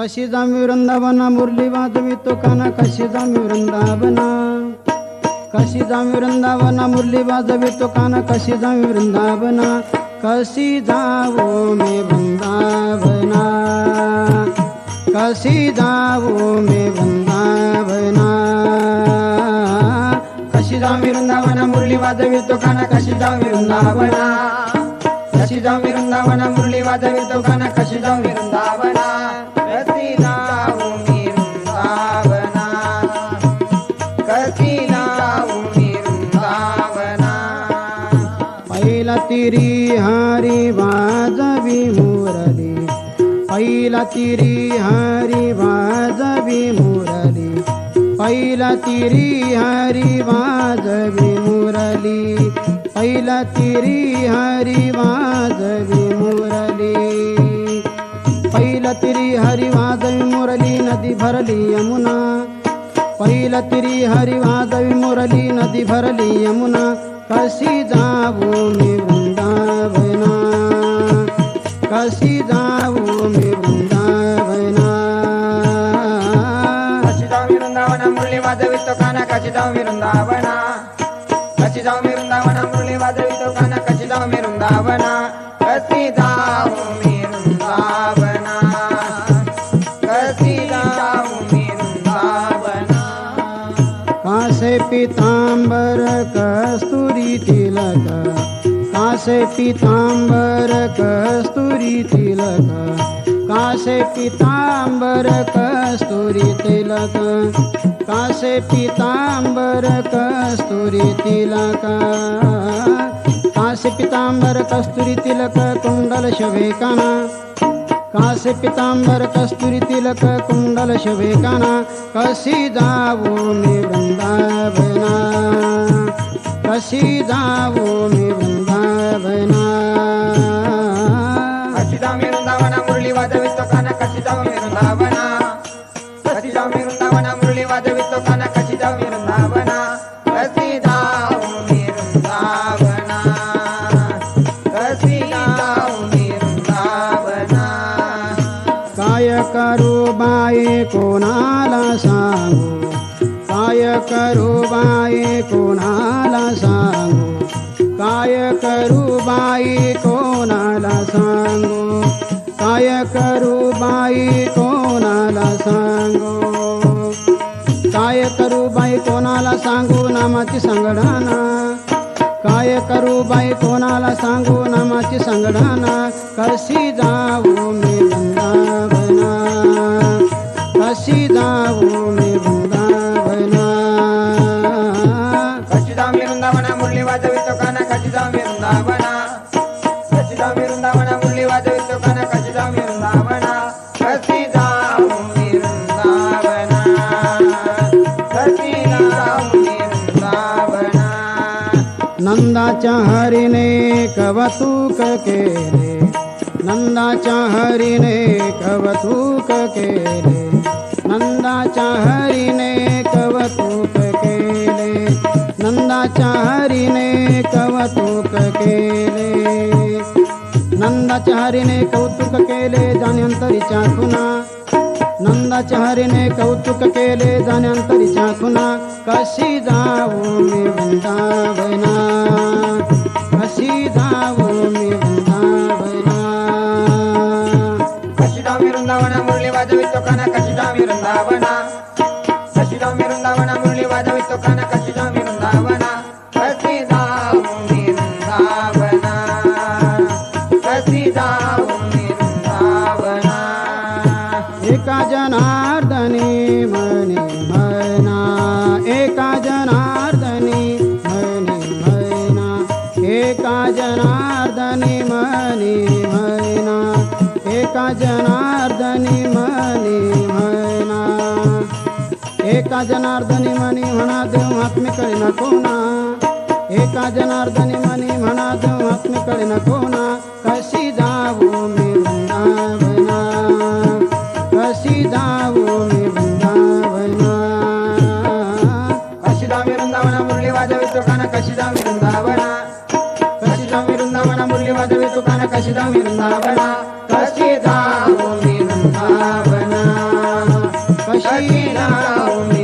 कशी जामी वृंदावना मुरली वाजवी तो काना कशी जामी वृंदावना कशी जामी वृंदावना मुरली वाजवी तो काना कशी जामी वृंदावना कशी जावो मी वृंदावना. कशी जावो मी वृंदावना. कशी जामी वृंदावना मुरली वाजवी तो काना कशी जामी वृंदावना. कशी जामी वृंदावना मुरली वाजवी तो काना कशी जाऊ वृंदावना. पहिला तिरी हरी वाजवी मुरली. पहिला तिरी हरी वाजवी मुरली. पहिला तिरी हरी वाजवी मुरली. पहिला तिरी हरी वाजवी मुरली. पहिला तिरी हरी वाजवी मुरली नदी भरली यमुना. पहिला तिरी हरी वाजवी मुरली नदी भरली यमुना. कशी जाऊ मी वृंदावना कशी जाऊ मी वृंदावना कशी जाऊ मी वृंदावना मुरली वाजवितो काना कशी जाऊ मी वृंदावना कशी जाऊ मी वृंदावना मुरली वाजवितो काना कशी जाऊ मी वृंदावना कासे पितांबर कस्तुरी तिलक कासे पितांबर कस्तुरी तिलक कासे पितांबर कस्तुरी तिलक कासे पितांबर कस्तुरी तिलक कुंडल शवेकाना कासे पितांबर कस्तुरी तिलक कुंडल शवेकाना कशी जाऊ मी वृंदावना कशी जाऊ करू बाई कोणाला सांगू? काय करू बाई कोणाला सांगू? काय करू बाई कोणाला सांगू? काय करू बाई कोणाला सांगू नामाची संगडाना काय करू बाई कोणाला सांगू नामाची संगडाना कशी जाऊ मी. नंदाच्या हरीने कवतुक केले नंदाच्या हरीने कवतुक केले नंदाच्या हरीने कवतुक केले नंदाच्या हरीने कवतुक केले नंदाच्या हरीने कौतुक केले जाण्यांतरीच्या खुना। नंदाच्या हरीने कौतुक केले जाण्यांतरीच्या खुना। कशी जाऊ मी वृंदावन? वृंदावना। कशी मी वृंदावना मुरली वाजवितो काना मी वृंदावना। मी वृंदावना। मी वृंदावना। एका जनार्दनी म्हणे म्हणा एका जनार्दनी म्हणे म्हणा एका जनार्दनी म्हणे म्हणा एका जनार्दनी एका जनार्दनी मनी म्हणा देव आत्मेकडे न कोणा. एका जनार्दनी मनी म्हणा देव आत्मेकडे न कोणा. कशी जाऊ मी वृंदावना? कशी जाऊ मी वृंदावना? कशी जाऊ मी वृंदावना? मुरली वाजवी काना कशी जाऊ मी वृंदावना? कशी जाऊ मी वृंदावना? मुरली वाजवी काना कशी जाऊ मी वृंदावना? कशी जाऊ मी वृंदावना? कशी जाऊ मी